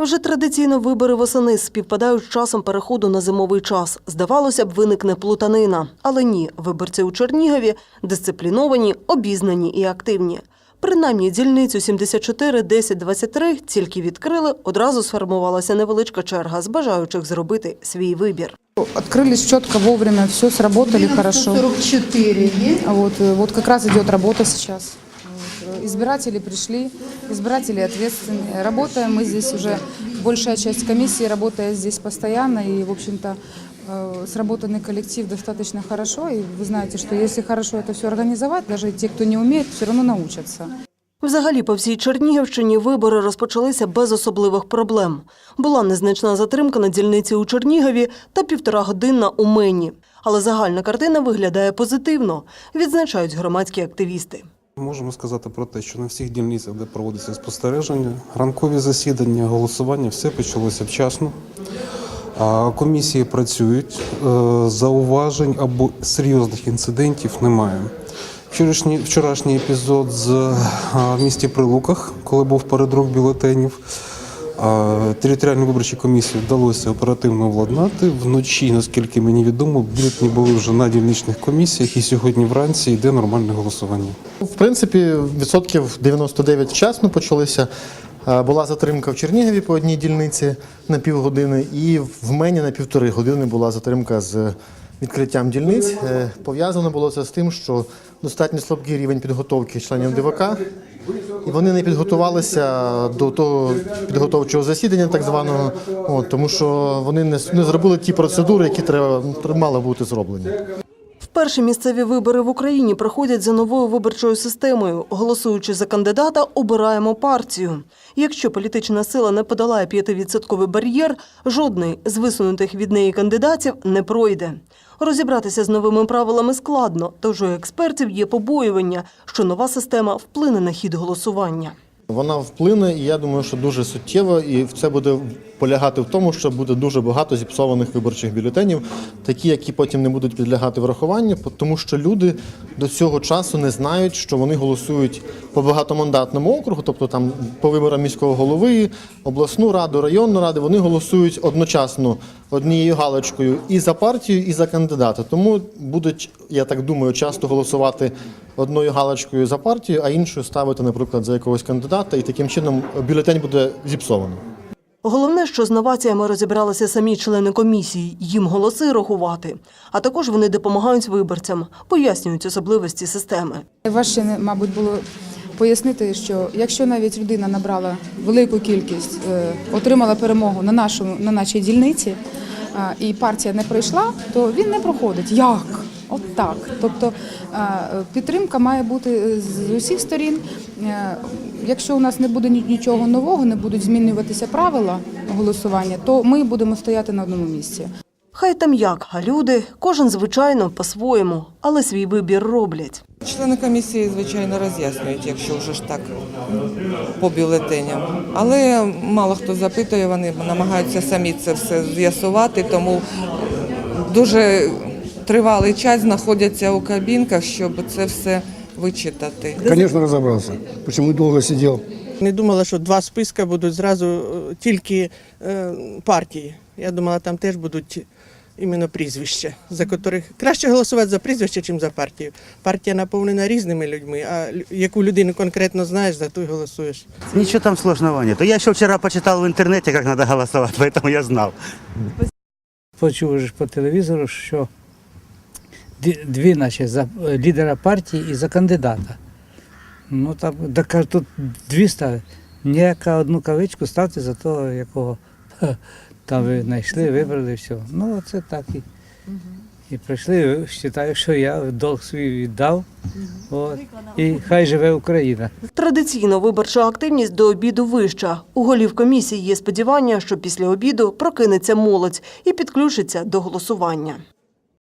Вже традиційно вибори восени співпадають з часом переходу на зимовий час. Здавалося б, виникне плутанина. Але ні, виборці у Чернігові дисципліновані, обізнані і активні. Принаймні, дільницю 74 10 23 тільки відкрили, одразу сформувалася невеличка черга з бажаючих зробити свій вибір. Открылись четко, вовремя, все сработали хорошо. 44 есть. А Вот, э, вот как раз идет работа сейчас Вот, э, Избиратели пришли, избиратели ответственные. Работаем мы здесь уже, большая часть комиссии работает здесь постоянно. И, в общем-то, э, сработанный коллектив достаточно хорошо. И вы знаете, что если хорошо это все организовать, даже те, кто не умеет, все равно научатся. Взагалі, по всій Чернігівщині вибори розпочалися без особливих проблем. Була незначна затримка на дільниці у Чернігові та півтора годинна у Мені. Але загальна картина виглядає позитивно, відзначають громадські активісти. Можемо сказати про те, що на всіх дільницях, де проводиться спостереження, ранкові засідання, голосування, все почалося вчасно. Комісії працюють, е, зауважень або серйозних інцидентів немає. Вчорашній, вчорашній епізод з е, в місті Прилуках, коли був передрук бюлетенів. Територіальній виборчій комісії вдалося оперативно владнати. Вночі, наскільки мені відомо, бюлетні були вже на дільничних комісіях, і сьогодні вранці йде нормальне голосування. В принципі, відсотків 99 вчасно почалися. Е, Була затримка в Чернігові по одній дільниці на півгодини, і в мені на півтори години була затримка з відкриттям дільниць. Е, Пов'язано було це з тим, що достатньо слабкий рівень підготовки членів ДВК, і вони не підготувалися до того підготовчого засідання, так званого, от, тому що вони не, не зробили ті процедури, які треба мали бути зроблені. Вперше місцеві вибори в Україні проходять за новою виборчою системою. Голосуючи за кандидата, обираємо партію. Якщо політична сила не подолає 5% бар'єр, жодний з висунутих від неї кандидатів не пройде. Розібратися з новими правилами складно, тож у експертів є побоювання, що нова система вплине на хід голосування. Вона вплине, і я думаю, що дуже суттєво, і це буде полягати в тому, що буде дуже багато зіпсованих виборчих бюлетенів, такі, які потім не будуть підлягати врахуванню, тому що люди до цього часу не знають, що вони голосують по багатомандатному округу, тобто там по виборам міського голови, обласну раду, районну раду, вони голосують одночасно однією галочкою і за партію, і за кандидата. Тому будуть, я так думаю, часто голосувати одною галочкою за партію, а іншою ставити, наприклад, за якогось кандидата, і таким чином бюлетень буде зіпсований. Головне, що з новаціями розібралися самі члени комісії, їм голоси рахувати. А також вони допомагають виборцям, пояснюють особливості системи. Важче, мабуть, було пояснити, що якщо навіть людина набрала велику кількість, е, отримала перемогу на нашому на нашій дільниці, і партія не пройшла, то він не проходить. Як? От так. Тобто підтримка має бути з усіх сторін. Якщо у нас не буде нічого нового, не будуть змінюватися правила голосування, то ми будемо стояти на одному місці. Хай там як, а люди, кожен звичайно по-своєму, але свій вибір роблять. Члени комісії, звичайно, роз'яснюють, якщо вже ж так по бюлетеням. Але мало хто запитує, вони намагаються самі це все з'ясувати, тому дуже тривалий час знаходяться у кабінках, щоб це все вичитати. Конечно, разобрался. Почему долго сидел? Не думала, що два списки будуть зразу е, тільки е, партії. Я думала, там теж будуть іменно прізвища, за яких краще голосувати за прізвище, ніж за партію. Партія наповнена різними людьми, а яку людину конкретно знаєш, за ту й голосуєш. Ничего там сложного нет. Я еще вчера почитал в интернете, как надо голосовать, поэтому я знал. почув по телевізору, що дві, наче, за лідера партії і за кандидата. Ну там так, тут дві ставить. Ніяка одну кавичку ставте за того, якого там ви знайшли, вибрали все. Ну, це так і. І прийшли, вважаю, що я долг свій віддав. От, і хай живе Україна. Традиційно виборча активність до обіду вища. У голів комісії є сподівання, що після обіду прокинеться молодь і підключиться до голосування.